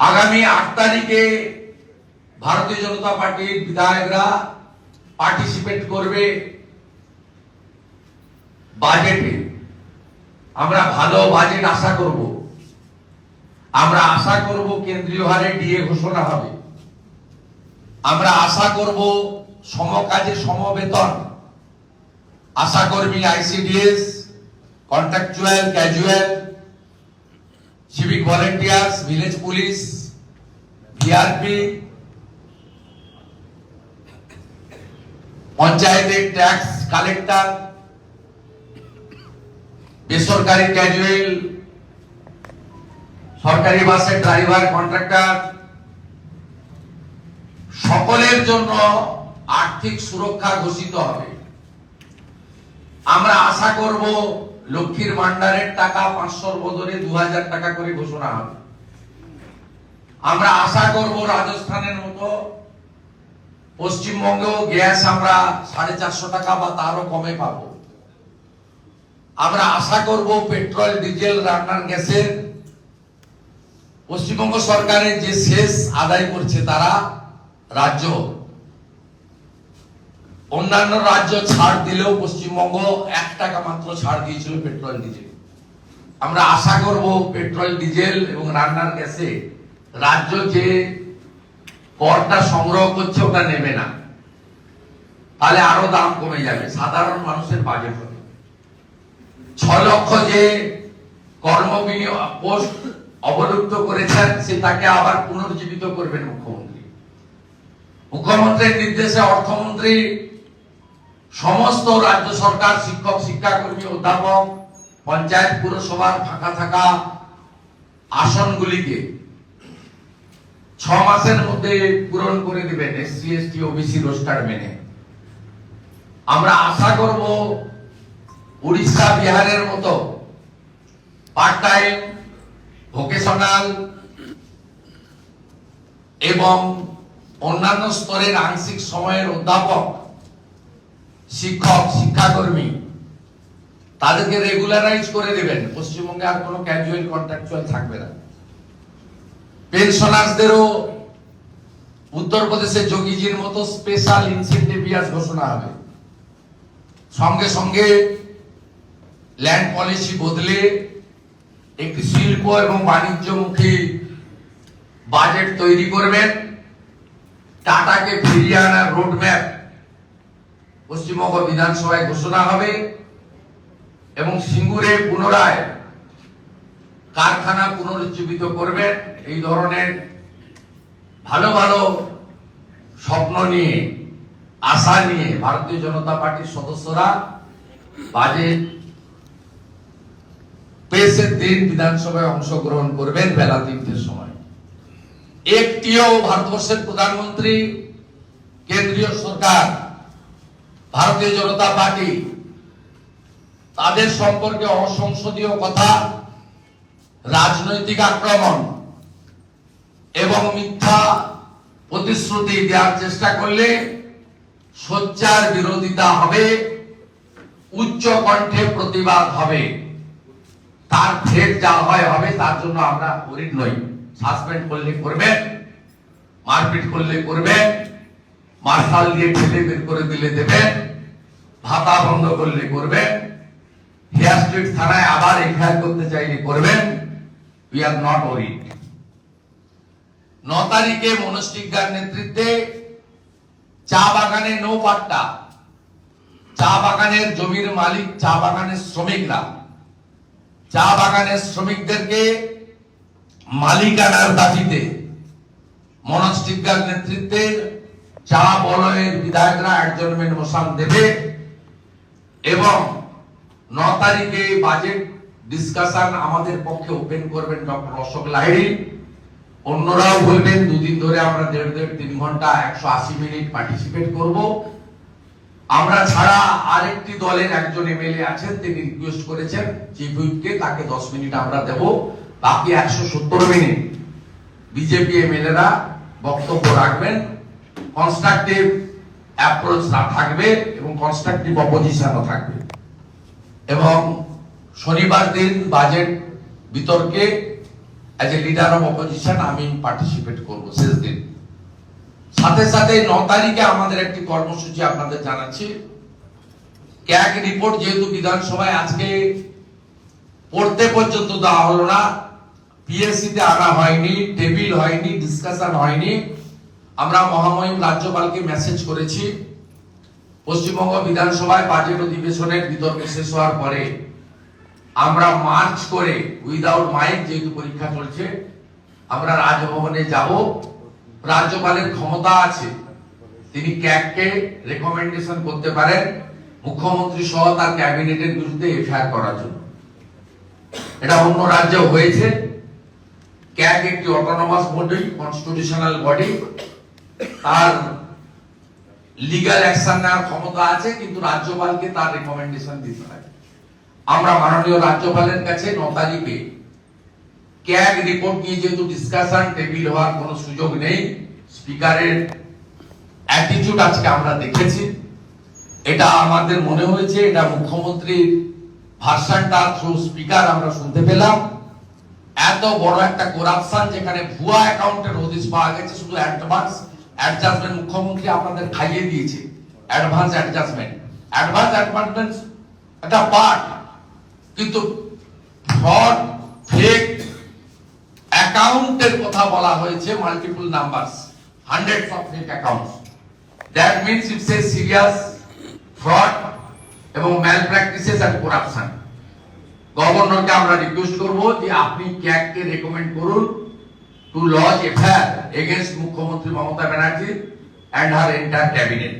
আগামী আট তারিখে ভারতীয় জনতা পার্টির বিধায়করা পার্টিসিপেট করবে বাজেটে আমরা ভালো বাজেট আশা করব। আমরা আশা করব কেন্দ্রীয় হারে ডিএ ঘোষণা হবে। আমরা আশা করব সমকাজে সমবেতন। আশা কর্মী ICDS contractual casual civic volunteers village police VRP পঞ্চায়েতের ট্যাক্স কালেক্টর বেসরকারি ক্যাজুয়াল সরকারি বাসের ড্রাইভার কন্ট্রাক্টর সকলের জন্য আর্থিক সুরক্ষা ঘোষিত হবে। আমরা আশা করব লক্ষ্মীর ভান্ডারের টাকা পাঁচশোর বদলে দু হাজার টাকা করে ঘোষণা হবে। আমরা আশা করব রাজস্থানের মতো পশ্চিমবঙ্গেও গ্যাস আমরা সাড়ে চারশো টাকা বা তারও কমে পাব। আমরা আশা করব পেট্রোল, ডিজেল, রান্নার গ্যাসের পশ্চিমবঙ্গ সরকারের যে শেষ আদায় করছে তারা রাজ্য অন্যান্য রাজ্য ছাড় দিলেও পশ্চিমবঙ্গ এক টাকা মাত্র ছাড় দিয়েছিল পেট্রোল, ডিজেল। আমরা আশা করব পেট্রোল, ডিজেল এবং রান্নার গ্যাসে রাজ্য যে করটা সংগ্রহ করছে ওটা নেবে না। তাহলে আরও দাম কমে যাবে, সাধারণ মানুষের বাজেট হবে। ছ লক্ষ যে কর্ম পোস্ট অবলুপ্ত করেছেন, সে তাকে আবার পুনর্জীবিত করবেন মুখ্যমন্ত্রী। মুখ্যমন্ত্রীর নির্দেশে অর্থমন্ত্রী সমস্ত রাজ্য সরকার, শিক্ষক, শিক্ষাকর্মী, অধ্যাপক, পঞ্চায়েত, পুরসভার ফাঁকা থাকা আসনগুলিকে ছ মাসের মধ্যে পূরণ করে দিবেন এসসি, এসটি, ওবিসি রোস্টার মেনে। আমরা আশা করব উড়িষ্যা, বিহারের মতো পার্ট টাইম ভোকেশনাল এবং অন্যান্য স্তরের আংশিক সময়ের অধ্যাপক শিক্ষক, শিক্ষাকর্মী, তাদেরকে রেগুলারাইজ করে দেবেন। পশ্চিমবঙ্গে আর কোনো ক্যাজুয়াল কন্ট্রাকচুয়াল থাকবে না। পেনশনার্সদেরও উত্তরপ্রদেশের যোগীজির মতো স্পেশাল ইনসেন্টিভ ইয়ার্স ঘোষণা হবে। সঙ্গে সঙ্গে ল্যান্ড পলিসি বদলে একটি শিল্প এবং বাণিজ্যমুখী বাজেট তৈরি করবেন। টাটাকে ফিরিয়ে আনার রোডম্যাপ পশ্চিমবঙ্গ বিধানসভায় ঘোষণা হবে এবং সিঙ্গুরে পুনরায় কারখানা পুনরুজ্জীবিত করবেন এই ধরনের ভালো ভালো স্বপ্ন নিয়ে, আশা নিয়ে ভারতীয় জনতা পার্টির সদস্যরা বাজেট পেশের দিন বিধানসভায় অংশগ্রহণ করবেন বেলা তিনটের সময়। একটিও ভারতবর্ষের প্রধানমন্ত্রী, কেন্দ্রীয় সরকার ভারতীয় জনতা পার্টি, তাদের সম্পর্কে অসংসদীয় কথা, রাজনৈতিক আক্রমণ এবং মিথ্যা প্রতিশ্রুতি দেওয়ার চেষ্টা করলে সোচ্চার বিরোধিতা হবে, উচ্চ কণ্ঠে প্রতিবাদ হবে। তার ফের যা হয় হবে, তার জন্য আমরা করি নই। সাসপেন্ড করলে করবেন, মারপিট করলে করবেন। মার্শাল দিয়ে ঠেলে বের করে দিলে দেবেন ভাতা বন্ধ করলে করবেন হেয়ার স্ট্রিট থানায় আবার এফআইআর করতে চাইলে করবেন উই আর নট ওরিড ন তারিখে মনস্টিকার নেতৃত্বে চা বাগানে নৌ পাট্টা, চা বাগানের জমির মালিক, চা বাগানের শ্রমিকরা। চা বাগানের শ্রমিকদেরকে মালিকানার দাবিতে মনোজ টিগ্গার নেতৃত্বে চা বলয়ের বিধায়করা অ্যাডজনমেন্ট মোশন দেবে। এবং ন তারিখে বাজেট ডিসকাশন আমাদের পক্ষে ওপেন করবেন ডক্টর অশোক লাহিড়ী। অন্যরাও বলবেন, দুদিন ধরে আমরা দেড় দেড় তিন ঘণ্টা একশো আশি মিনিট পার্টিসিপেট করব। আমরা ছাড়া আরেকটি দলের একজন এমএলএ আছেন, তিনি রিকোয়েস্ট করেছেন চিফ হুইপকে তাকে দশ মিনিট আমরা দেব, বাকি একশো সত্তর মিনিট। বিজেপি এমএলএরা বক্তব্য রাখবেন। কনস্ট্রাকটিভ অ্যাপ্রোচ না থাকবে এবং কনস্ট্রাকটিভ অপোজিশনও থাকবে। এবং শনিবার দিন বাজেট বিতর্কে as a leader of opposition আমি পার্টিসিপেট করব শেষ দিন। সাথে সাথে ন তারিখে আমাদের একটি কর্মসূচি আপনাদের জানাচ্ছি। ক্যাগ রিপোর্ট যেহেতু বিধানসভায় আজকে পড়তে পর্যন্ত দেওয়া হলো না পিএসসি তে আনা হয়নি টেবিল হয়নি ডিসকাশন হয়নি। আমরা মহামহিম রাজ্যপালকে মেসেজ করেছি। পশ্চিমবঙ্গ বিধানসভায় বাজেট অধিবেশনের বিতর্ক শেষ হওয়ার পরে আমরা মার্চ করে উইদাউট মাইক যেহেতু পরীক্ষা চলছে, আমরা রাজভবনে যাব। রাজ্যপালের ক্ষমতা আছে। তিনি ক্যাগকে রেকমেন্ডেশন করতে পারেন, মুখ্যমন্ত্রী সহ তার ক্যাবিনেটের বিরুদ্ধে এফআইআর করার জন্য। এটা অন্য রাজ্যে হয়েছে। ক্যাগ একটি অটোনমাস বডি কনস্টিটিউশনাল বডি তার লিগ্যাল অ্যাকশন নেওয়ার ক্ষমতা আছে, কিন্তু রাজ্যপালকে তার রেকমেন্ডেশন দিতে হয়। আমরা মাননীয় রাজ্যপালের কাছে ন তারিখে ক্যাগ রিপোর্ট নিয়ে যেহেতু ডিসকাশন টেবিল হওয়ার কোনো সুযোগ নেই স্পিকারের অ্যাটিটিউড আজকে আমরা দেখেছি। এটা আমাদের মনে হয়েছে, এটা মুখ্যমন্ত্রীর ভার্সানটা থ্রু স্পিকার আমরা শুনতে পেলাম। এত বড় একটা করাপশন যেখানে ভুয়া অ্যাকাউন্টের হদিস পাওয়া গেছে, শুধু অ্যাডভান্স অ্যাডজাস্টমেন্ট মুখ্যমন্ত্রী আপনাদের খাইয়ে দিয়েছে। অ্যাডভান্স অ্যাডজাস্টমেন্ট অ্যাডভান্স অ্যাডভান্সমেন্ট একটা পার্ট কিন্তু ফ্রড ফেক অ্যাকাউন্টের কথা বলা হয়েছে multiple numbers hundred of fake accounts that means it's a serious fraud এবং ম্যাল প্র্যাকটিসেস অ্যান্ড করাপশন গভর্নরকে আমরা রিকোয়েস্ট করব যে আপনি ক্যাগকে রেকমেন্ড করুন। টু লজ এফআইআর এগেনস্ট মুখ্যমন্ত্রী Mamata Banerjee and her entire cabinet